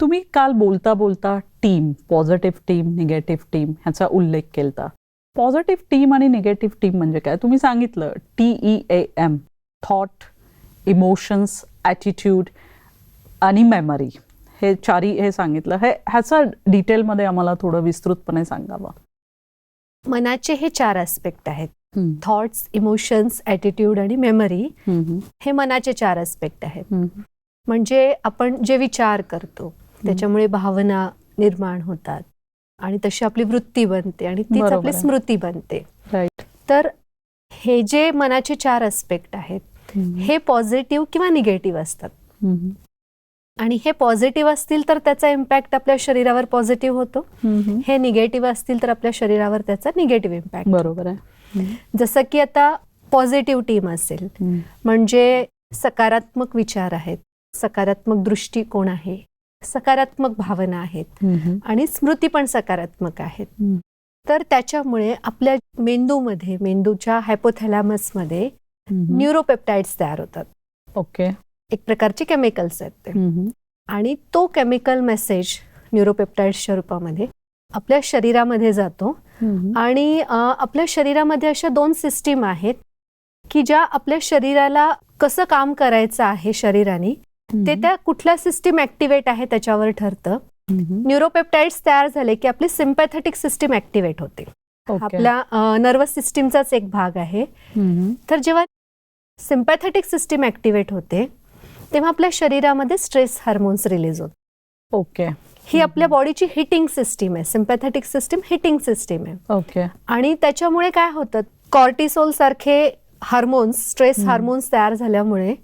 तुम्ही काल बोलता बोलता team positive team negative team ह्याचा उल्लेख केलता. पॉझिटिव्ह टीम आणि निगेटिव्ह टीम म्हणजे काय? तुम्ही सांगितलं T E A M thought emotions attitude आणि मेमरी हे चारी हे सांगितलं. हे ह्याचा डिटेलमध्ये आम्हाला थोडं विस्तृतपणे सांगावं. मनाचे हे चार एस्पेक्ट आहेत. थॉट्स इमोशन्स ॲटिट्यूड आणि मेमरी हे मनाचे चार एस्पेक्ट आहेत. म्हणजे आपण जे विचार करतो त्याच्यामुळे भावना निर्माण होतात. आणि तशी आपली वृत्ती बनते आणि तीच आपली. स्मृती बनते. तर हे जे मनाचे चार एस्पेक्ट आहेत हे पॉझिटिव्ह किंवा निगेटिव्ह असतात. आणि हे पॉझिटिव्ह असतील तर त्याचा इम्पॅक्ट आपल्या शरीरावर पॉझिटिव्ह होतो. हे निगेटिव्ह असतील तर आपल्या शरीरावर त्याचा निगेटिव्ह इम्पॅक्ट बरोबर आहे. जसं की आता पॉझिटिव्ह टीम असेल म्हणजे सकारात्मक विचार आहेत सकारात्मक दृष्टिकोन आहे सकारात्मक भावना आहेत आणि स्मृती पण सकारात्मक आहेत. तर त्याच्यामुळे आपल्या मेंदूमध्ये मेंदूच्या हायपोथॅलॅमसमध्ये न्यूरोपेप्टाइड्स तयार होतात. ओके. एक प्रकारचे केमिकल्स आहेत ते. आणि तो केमिकल मेसेज न्यूरोपेप्टाइड्सच्या रूपामध्ये आपल्या शरीरामध्ये जातो आणि आपल्या शरीरामध्ये अशा दोन सिस्टीम आहेत की ज्या आपल्या शरीराला कसं काम करायचं आहे शरीराने ते त्या कुठल्या सिस्टीम ऍक्टिव्हेट आहे त्याच्यावर ठरतं. न्यूरोपेप्टाइड्स तयार झाले की आपली सिम्पॅथेटिक सिस्टीम ऍक्टिव्हेट होते. आपल्या नर्वस सिस्टीमचाच एक भाग आहे. तर जेव्हा सिम्पॅथेटिक सिस्टीम ऍक्टिव्हेट होते तेव्हा आपल्या शरीरामध्ये स्ट्रेस हार्मोन्स रिलीज होतात. ओके ही आपल्या बॉडीची हिटिंग सिस्टीम आहे. सिम्पॅथेटिक सिस्टीम हिटिंग सिस्टीम आहे. ओके आणि त्याच्यामुळे काय होतं? कॉर्टिसोल सारखे हार्मोन्स स्ट्रेस. हार्मोन्स तयार झाल्यामुळे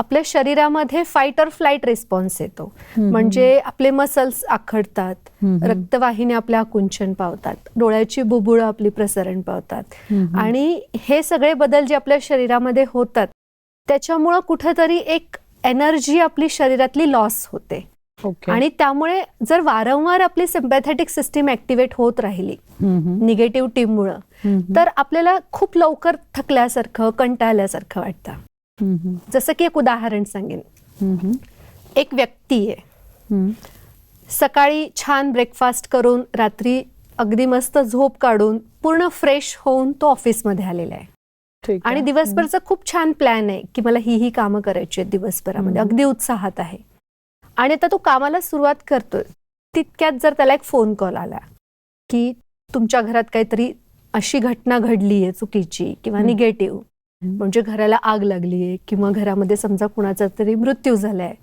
आपल्या शरीरामध्ये फाईट और फ्लाईट रिस्पॉन्स येतो. म्हणजे आपले मसल्स आखडतात रक्तवाहिन्या आपल्या आकुंचन पावतात डोळ्याची बुबुळं आपली प्रसरण पावतात. आणि हे सगळे बदल जे आपल्या शरीरामध्ये होतात त्याच्यामुळं कुठंतरी एक एनर्जी आपली शरीरातली लॉस होते. ओके आणि त्यामुळे जर वारंवार आपली सिम्पॅथेटिक सिस्टीम ऍक्टिव्हेट होत राहिली निगेटिव्ह टीममुळं तर आपल्याला खूप लवकर थकल्यासारखं कंटाळल्यासारखं वाटतं. जसं की एक उदाहरण सांगेन. एक व्यक्ती आहे. सकाळी छान ब्रेकफास्ट करून रात्री अगदी मस्त झोप काढून पूर्ण फ्रेश होऊन तो ऑफिसमध्ये आलेला आहे. आणि दिवसभरचा खूप छान प्लॅन आहे की मला ही ही कामं करायची आहेत दिवसभरामध्ये. अगदी उत्साहात आहे. आणि आता तो कामाला सुरुवात करतोय. तितक्यात जर त्याला एक फोन कॉल आला की तुमच्या घरात काहीतरी अशी घटना घडली आहे चुकीची किंवा. निगेटिव्ह म्हणजे घराला आग लागली आहे किंवा घरामध्ये समजा कुणाचा तरी मृत्यू झालाय.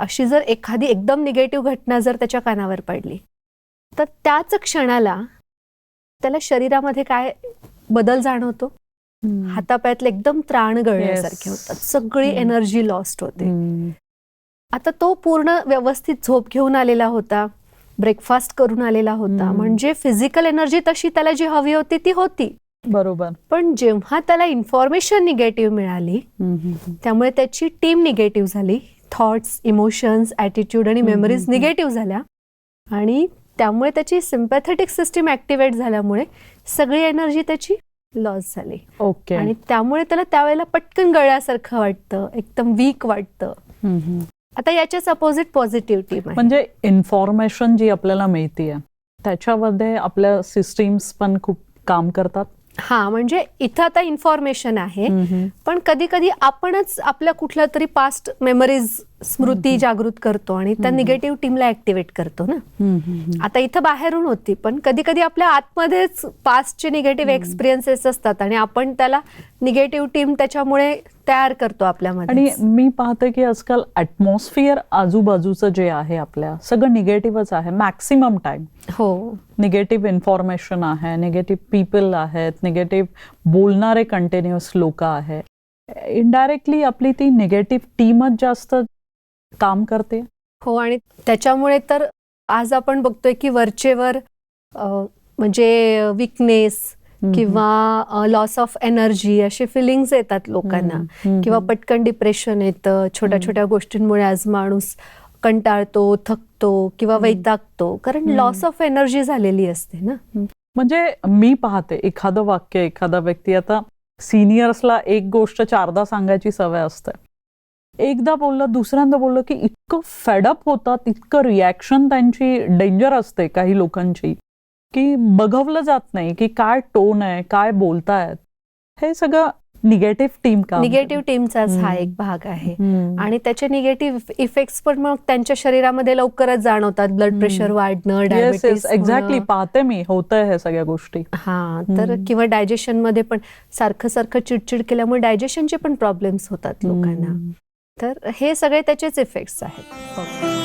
अशी जर एखादी एकदम निगेटिव्ह घटना जर त्याच्या कानावर पडली तर त्याच क्षणाला त्याला शरीरामध्ये काय बदल जाणवतो? हातापायातले एकदम त्राण गळण्यासारखे. होतात. सगळी. एनर्जी लॉस्ट होते. आता तो पूर्ण व्यवस्थित झोप घेऊन आलेला होता ब्रेकफास्ट करून आलेला होता. म्हणजे फिजिकल एनर्जी तशी त्याला जी हवी होती ती होती. बरोबर. पण जेव्हा त्याला इन्फॉर्मेशन निगेटिव्ह मिळाली त्यामुळे त्याची टीम निगेटिव्ह झाली. थॉट्स इमोशन्स ॲटिट्यूड आणि मेमरीज निगेटिव्ह झाल्या. आणि त्यामुळे त्याची सिम्पॅथेटिक सिस्टीम ऍक्टिव्हेट झाल्यामुळे सगळी एनर्जी त्याची लॉस झाली. ओके आणि त्यामुळे त्याला त्यावेळेला पटकन गळल्यासारखं वाटतं एकदम वीक वाटतं. आता याच्याच अपोजिट पॉझिटिव्ह टीम म्हणजे इन्फॉर्मेशन जी आपल्याला मिळतीये त्याच्यामध्ये आपल्या सिस्टीम्स पण खूप काम करतात? हा म्हणजे इथं आता इन्फॉर्मेशन आहे. पण कधी कधी आपणच आपल्या कुठल्या तरी पास्ट मेमरीज स्मृती. जागृत करतो आणि त्या. निगेटिव्ह टीमला ऍक्टिव्हेट करतो ना आता इथं बाहेरून होती पण कधी कधी आपल्या आतमध्येच पास्टचे निगेटिव्ह. एक्सपिरियन्सेस असतात आणि आपण त्याला निगेटिव्ह टीम त्याच्यामुळे तयार करतो आपल्यामध्ये आणि मी पाहते की आजकाल ॲटमॉस्फिअर आजूबाजूचं जे आहे आपल्या सगळं निगेटिव्हच आहे मॅक्सिमम टाइम हो निगेटिव्ह इन्फॉर्मेशन आहे निगेटिव्ह पीपल आहेत निगेटिव्ह बोलणारे कंटिन्युअस लोक आहेत इनडायरेक्टली आपली ती निगेटिव्ह टीमच जास्त काम करते? हो आणि त्याच्यामुळे तर आज आपण बघतोय की वरचेवर म्हणजे विकनेस किंवा लॉस ऑफ एनर्जी असे फिलिंग्स येतात लोकांना. किंवा पटकन डिप्रेशन येतं छोट्या. छोट्या गोष्टींमुळे आज माणूस कंटाळतो थकतो किंवा. वैतागतो. कारण. लॉस ऑफ एनर्जी झालेली असते ना. म्हणजे मी पाहते एखादं वाक्य एखादा व्यक्ती आता सिनियर्सला एक गोष्ट चारदा सांगायची सवय असते. एकदा बोललं दुसऱ्यांदा बोललं की इतकं फेडअप होतात इतकं रिॲक्शन त्यांची डेंजर असते काही लोकांची की बघवलं जात नाही की काय टोन आहे काय बोलतायत. हे सगळं निगेटिव्ह टीम का निगेटिव्ह टीमचाच हा. एक भाग आहे. आणि त्याचे निगेटिव्ह इफेक्ट्स पण मग त्यांच्या शरीरामध्ये लवकरच जाणवतात. ब्लड. प्रेशर वाढणं डायबिटीस एक्झॅक्टली पाहते मी. होतंय हे सगळ्या गोष्टी. हा तर. किंवा डायजेशनमध्ये पण सारखं सारखं चिडचिड केल्यामुळे डायजेशनचे पण प्रॉब्लेम्स होतात लोकांना. तर हे सगळे त्याचेच इफेक्ट्स आहेत.